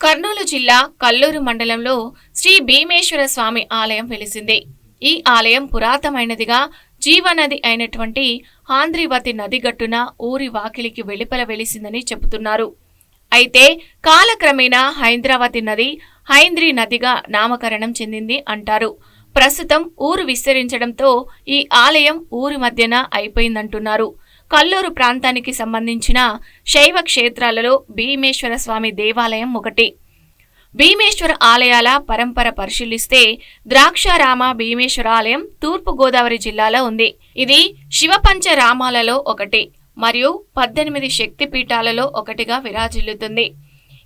కర్నూలు జిల్లా కల్లూరు మండలంలో శ్రీ భీమేశ్వర స్వామి ఆలయం వెలిసింది. ఈ ఆలయం పురాతనమైనదిగా జీవనది అయినటువంటి ఆంధ్రివతి నది గట్టున ఊరి వాకిలికి వెలుపల వెలిసిందని చెబుతున్నారు. అయితే కాలక్రమేణా హైంద్రావతి నది హైంద్రి నదిగా నామకరణం చెందింది అంటారు. ప్రస్తుతం ఊరు విస్తరించడంతో ఈ ఆలయం ఊరి మధ్యన అయిపోయిందంటున్నారు. కల్లూరు ప్రాంతానికి సంబంధించిన శైవ క్షేత్రాలలో భీమేశ్వర స్వామి దేవాలయం ఒకటి. భీమేశ్వర ఆలయాల పరంపర పరిశీలిస్తే ద్రాక్షారామ భీమేశ్వర ఆలయం తూర్పు గోదావరి జిల్లాలో ఉంది. ఇది శివపంచ రామాలలో ఒకటి మరియు పద్దెనిమిది శక్తి పీఠాలలో ఒకటిగా విరాజిల్లుతుంది.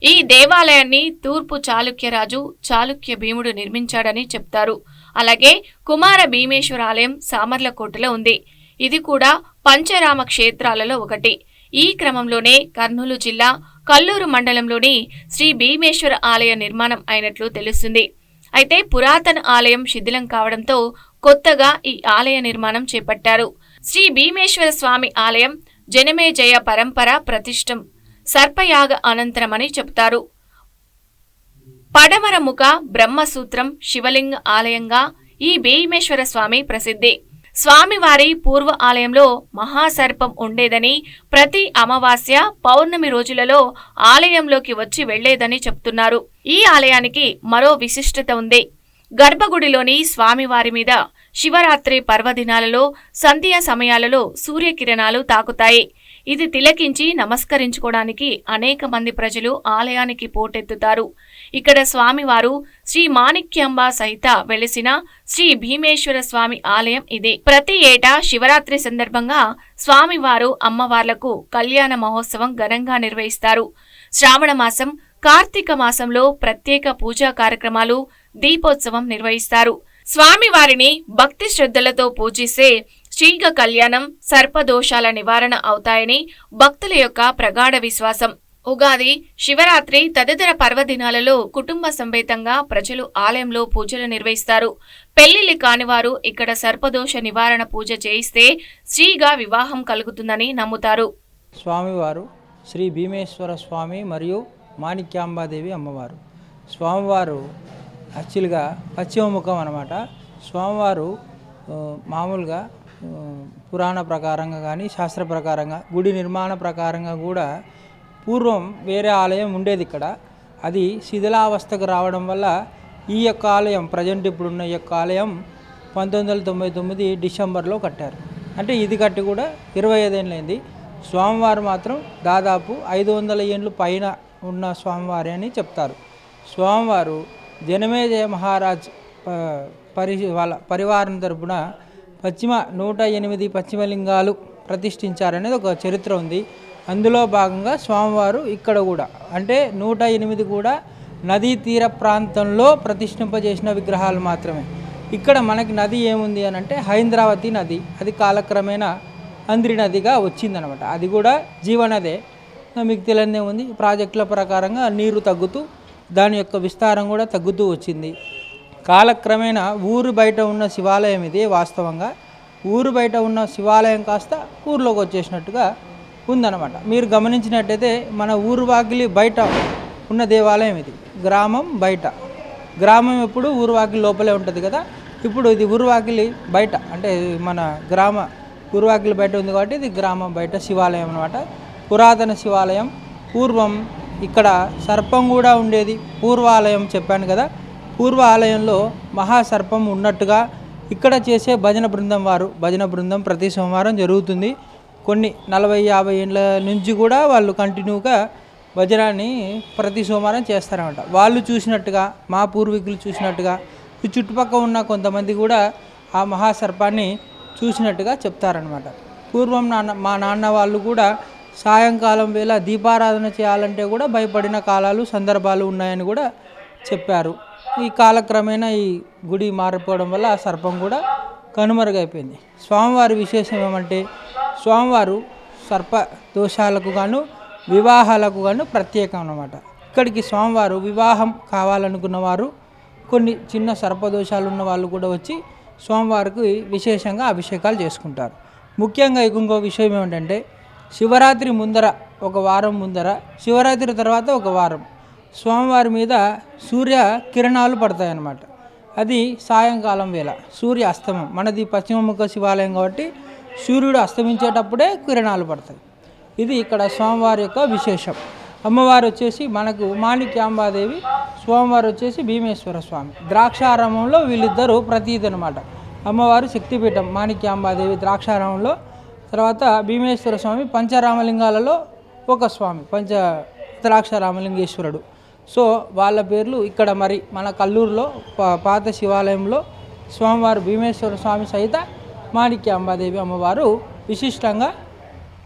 ఈ దేవాలయాన్ని తూర్పు చాళుక్యరాజు చాళుక్య భీముడు నిర్మించాడని చెప్తారు. అలాగే కుమార భీమేశ్వర ఆలయం సామర్లకోటలో ఉంది. ఇది కూడా పంచరామ క్షేత్రాలలో ఒకటి. ఈ క్రమంలోనే కర్నూలు జిల్లా కల్లూరు మండలంలోని శ్రీ భీమేశ్వర ఆలయ నిర్మాణం అయినట్లు తెలుస్తుంది. అయితే పురాతన ఆలయం శిథిలం కావడంతో కొత్తగా ఈ ఆలయ నిర్మాణం చేపట్టారు. శ్రీ భీమేశ్వర స్వామి ఆలయం జనమేజయ పరంపర ప్రతిష్టం సర్పయాగ అనంతరమని చెబుతారు. పడమరముఖ బ్రహ్మసూత్రం శివలింగ ఆలయంగా ఈ భీమేశ్వర స్వామి ప్రసిద్ధి. స్వామివారి పూర్వ ఆలయంలో మహాసర్పం ఉండేదని ప్రతి అమావాస్య పౌర్ణమి రోజులలో ఆలయంలోకి వచ్చి వెళ్ళేదని చెప్తున్నారు. ఈ ఆలయానికి మరో విశిష్టత ఉంది. గర్భగుడిలోని స్వామివారి మీద శివరాత్రి పర్వదినాలలో సంధ్యా సమయాలలో సూర్యకిరణాలు తాకుతాయి. ఇది తిలకించి నమస్కరించుకోవడానికి అనేక మంది ప్రజలు ఆలయానికి పోటెత్తుతారు. ఇక్కడ స్వామివారు శ్రీ మాణిక్యాంబ సహిత వెలిసిన శ్రీ భీమేశ్వర స్వామి ఆలయం ఇదే. ప్రతి ఏటా శివరాత్రి సందర్భంగా స్వామివారు అమ్మవార్లకు కళ్యాణ మహోత్సవం ఘనంగా నిర్వహిస్తారు. శ్రావణ మాసం కార్తీక మాసంలో ప్రత్యేక పూజా కార్యక్రమాలు దీపోత్సవం నిర్వహిస్తారు. స్వామివారిని భక్తి శ్రద్ధలతో పూజిస్తే శ్రీగ కళ్యాణం సర్పదోషాల నివారణ అవుతాయని భక్తుల యొక్క ప్రగాఢ విశ్వాసం. ఉగాది శివరాత్రి తదితర పర్వదినాలలో కుటుంబ సమేతంగా ప్రజలు ఆలయంలో పూజలు నిర్వహిస్తారు. పెళ్ళిళ్ళు కానివారు ఇక్కడ సర్పదోష నివారణ పూజ చేయిస్తే శ్రీగా వివాహం కలుగుతుందని నమ్ముతారు. స్వామివారు శ్రీ భీమేశ్వర స్వామి మరియు మాణిక్యాంబాదేవి అమ్మవారు. స్వామివారు యాక్చువల్గా పశ్చిమముఖం అనమాట స్వామివారు మామూలుగా పురాణ ప్రకారంగా కానీ శాస్త్ర ప్రకారంగా గుడి నిర్మాణ ప్రకారంగా కూడా పూర్వం వేరే ఆలయం ఉండేది ఇక్కడ. అది శిథిలావస్థకు రావడం వల్ల ఈ యొక్క ఆలయం ప్రజెంట్ ఇప్పుడున్న ఈ యొక్క ఆలయం పంతొమ్మిది వందల తొంభై తొమ్మిది డిసెంబర్లో కట్టారు. అంటే ఇది కట్టి కూడా ఇరవై ఐదేళ్ళైంది స్వామివారు మాత్రం దాదాపు ఐదు వందల ఏండ్లు పైన ఉన్న స్వామివారి అని చెప్తారు. స్వామివారు జనమేజయ మహారాజ్ పరి వాళ్ళ పరివారం తరపున పశ్చిమ నూట ఎనిమిది పశ్చిమ లింగాలు ప్రతిష్ఠించారనేది ఒక చరిత్ర ఉంది. అందులో భాగంగా స్వామివారు ఇక్కడ కూడా అంటే నూట ఎనిమిది కూడా నదీ తీర ప్రాంతంలో ప్రతిష్ఠింపజేసిన విగ్రహాలు మాత్రమే. ఇక్కడ మనకి నది ఏముంది అని అంటే హైంద్రావతి నది అది కాలక్రమేణా అంద్రి నదిగా వచ్చిందనమాట. అది కూడా జీవనదే. మీకు తెలియదే ఉంది ప్రాజెక్టుల ప్రకారంగా నీరు తగ్గుతూ దాని యొక్క విస్తారం కూడా తగ్గుతూ వచ్చింది. కాలక్రమేణా ఊరు బయట ఉన్న శివాలయం ఇది వాస్తవంగా. ఊరు బయట ఉన్న శివాలయం కాస్త ఊర్లోకి వచ్చేసినట్టుగా ఉందన్నమాట. మీరు గమనించినట్టయితే మన ఊరు వాకిలి బయట ఉన్న దేవాలయం ఇది. గ్రామం బయట. గ్రామం ఎప్పుడు ఊరు వాకిలి లోపలే ఉంటుంది కదా. ఇప్పుడు ఇది ఊరు వాకిలి బయట. అంటే మన గ్రామ ఊరు వాకిలి బయట ఉంది కాబట్టి ఇది గ్రామం బయట శివాలయం అనమాట పురాతన శివాలయం. పూర్వం ఇక్కడ సర్పం కూడా ఉండేది. పూర్వాలయం చెప్పాను కదా. పూర్వ ఆలయంలో మహాసర్పం ఉన్నట్టుగా ఇక్కడ చేసే భజన బృందం వారు. భజన బృందం ప్రతి సోమవారం జరుగుతుంది. కొన్ని నలభై యాభై ఏళ్ళ నుంచి కూడా వాళ్ళు కంటిన్యూగా భజనాన్ని ప్రతి సోమవారం చేస్తారన్నమాట. వాళ్ళు చూసినట్టుగా మా పూర్వీకులు చూసినట్టుగా ఈ చుట్టుపక్కల ఉన్న కొంతమంది కూడా ఆ మహాసర్పాన్ని చూసినట్టుగా చెప్తారనమాట పూర్వం నాన్న మా నాన్న వాళ్ళు కూడా సాయంకాలం వేళ దీపారాధన చేయాలంటే కూడా భయపడిన కాలాలు సందర్భాలు ఉన్నాయని కూడా చెప్పారు. ఈ కాలక్రమేణా ఈ గుడి మారిపోవడం వల్ల ఆ సర్పం కూడా కనుమరుగైపోయింది. స్వామివారి విశేషం ఏమంటే స్వామివారు సర్ప దోషాలకు గాను వివాహాలకు గాను ప్రత్యేకం అన్నమాట. ఇక్కడికి స్వామివారు వివాహం కావాలనుకున్న వారు కొన్ని చిన్న సర్పదోషాలు ఉన్న వాళ్ళు కూడా వచ్చి స్వామివారికి విశేషంగా అభిషేకాలు చేసుకుంటారు. ముఖ్యంగా ఇంకో విషయం ఏమిటంటే శివరాత్రి ముందర ఒక వారం ముందర శివరాత్రి తర్వాత ఒక వారం స్వామివారి మీద సూర్య కిరణాలు పడతాయన్నమాట. అది సాయంకాలం వేళ సూర్య అస్తమం మనది పశ్చిమముఖ శివాలయం కాబట్టి సూర్యుడు అస్తమించేటప్పుడే కిరణాలు పడతాయి. ఇది ఇక్కడ స్వామివారి యొక్క విశేషం. అమ్మవారు వచ్చేసి మనకు మాణిక్యాంబాదేవి స్వామివారు వచ్చేసి భీమేశ్వర స్వామి. ద్రాక్షారామంలో వీళ్ళిద్దరూ ప్రతీది అనమాట అమ్మవారు శక్తిపీఠం మాణిక్యాంబాదేవి ద్రాక్షారామంలో. తర్వాత భీమేశ్వర స్వామి పంచరామలింగాలలో ఒక స్వామి పంచ ద్రాక్ష రామలింగేశ్వరుడు సో వాళ్ళ పేర్లు ఇక్కడ మరి మన కల్లూరులో పాత శివాలయంలో స్వామివారు భీమేశ్వర స్వామి సహిత మాణిక్య అంబాదేవి అమ్మవారు విశిష్టంగా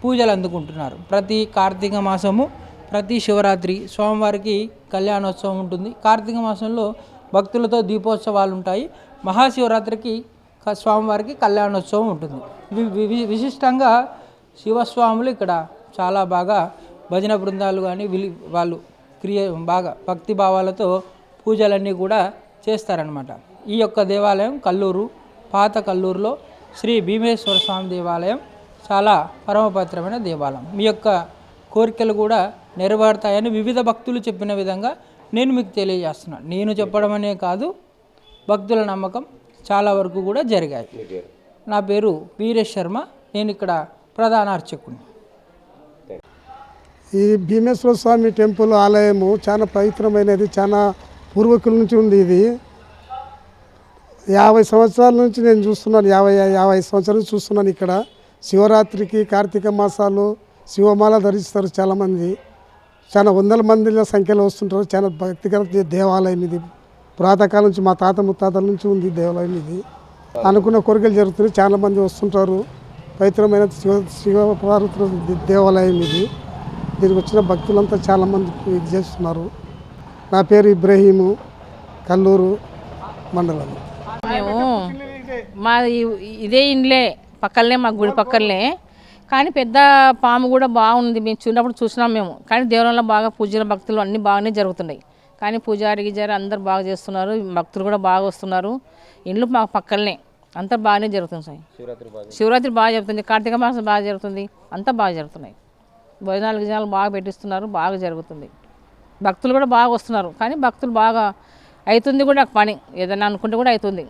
పూజలు అందుకుంటున్నారు. ప్రతి కార్తీక మాసము ప్రతి శివరాత్రి స్వామివారికి కళ్యాణోత్సవం ఉంటుంది. కార్తీక మాసంలో భక్తులతో దీపోత్సవాలు ఉంటాయి. మహాశివరాత్రికి స్వామివారికి కళ్యాణోత్సవం ఉంటుంది. విశిష్టంగా శివస్వాములు ఇక్కడ చాలా బాగా భజన బృందాలు కానీ విలి వాళ్ళు క్రియ బాగా భక్తి భావాలతో పూజలన్నీ కూడా చేస్తారనమాట ఈ యొక్క దేవాలయం కల్లూరు పాత కల్లూరులో శ్రీ భీమేశ్వర స్వామి దేవాలయం చాలా పరమపవిత్రమైన దేవాలయం. మీ యొక్క కోరికలు కూడా నెరవేరుతాయని వివిధ భక్తులు చెప్పిన విధంగా నేను మీకు తెలియజేస్తున్నాను. నేను చెప్పడం అనే కాదు భక్తుల నమ్మకం చాలా వరకు కూడా జరిగాయి. నా పేరు వీరేష్ శర్మ నేను ఇక్కడ ప్రధాన అర్చకుని ఈ భీమేశ్వర స్వామి టెంపుల్ ఆలయము చాలా పవిత్రమైనది చాలా పూర్వకుల నుంచి ఉంది ఇది. యాభై సంవత్సరాల నుంచి నేను చూస్తున్నాను యాభై యాభై సంవత్సరాలు చూస్తున్నాను ఇక్కడ. శివరాత్రికి కార్తీక మాసాలు శివమాల ధరిస్తారు చాలామంది. చాలా వందల మందిల సంఖ్యలో వస్తుంటారు. చాలా భక్తిగల దేవాలయం ఇది. పురాతకాలం నుంచి మా తాత ముత్తాతల నుంచి ఉంది దేవాలయం ఇది. అనుకున్న కోరికలు జరుగుతున్నాయి. చాలామంది వస్తుంటారు. పవిత్రమైన శివ శివపార్వతుల దేవాలయం ఇది. దీనికి వచ్చిన భక్తులంతా చాలామంది ఇది చేస్తున్నారు. నా పేరు ఇబ్రహీము కల్లూరు మండలం. మాది ఇదే ఇండ్లే పక్కలనే మా గుడి పక్కలనే. కానీ పెద్ద పాము కూడా బాగుంది. మేము చిన్నప్పుడు చూసినాం మేము. కానీ దేవాలయంలో బాగా పూజలు భక్తులు అన్నీ బాగానే జరుగుతున్నాయి. కానీ పూజారి గిజారి అందరు బాగా చేస్తున్నారు. భక్తులు కూడా బాగా వస్తున్నారు. ఇండ్లు మా పక్కలనే. అంతా బాగానే జరుగుతుంది సార్ శివరాత్రి బాగా జరుగుతుంది. కార్తీక మాసం బాగా జరుగుతుంది. అంతా బాగా జరుగుతున్నాయి. భోజనాలు గిజనాలు బాగా పెట్టిస్తున్నారు. బాగా జరుగుతుంది. భక్తులు కూడా బాగా వస్తున్నారు. కానీ భక్తులు బాగా అవుతుంది కూడా పని. ఏదైనా అనుకుంటే కూడా అవుతుంది.